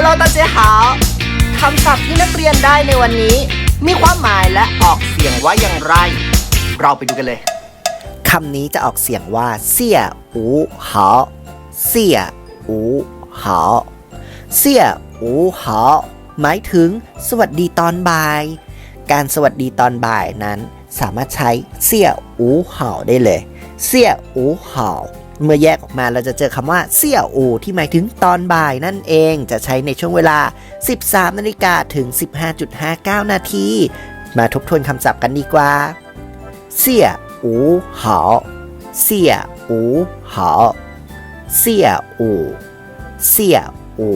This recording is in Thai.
家好คำศัพท์ที่นักเรียนได้ในวันนี้ มีความหมายและออกเสียงว่าอย่างไร เราไปดูกันเลยคำนี้จะออกเสียงว่า เสี่ยอูหาเสี่ยอูหาเสี่ยอูหาหมายถึง สวัสดีตอนบ่าย การสวัสดีตอนบ่ายนั้น สามารถใช้เสี่ยอูเหาได้เลย เสี่ยอูเหา เมื่อแยกออกมาเราจะเจอคำว่าเสี่ยอูที่หมายถึงตอนบ่ายนั่นเองจะใช้ในช่วงเวลา 13นาฬิกาถึง 15.59 นาที มาทบทวนคำศัพท์กันดีกว่าเสี่ยอูหาเสี่ยอูหาเสี่ยอูเสี่ยอู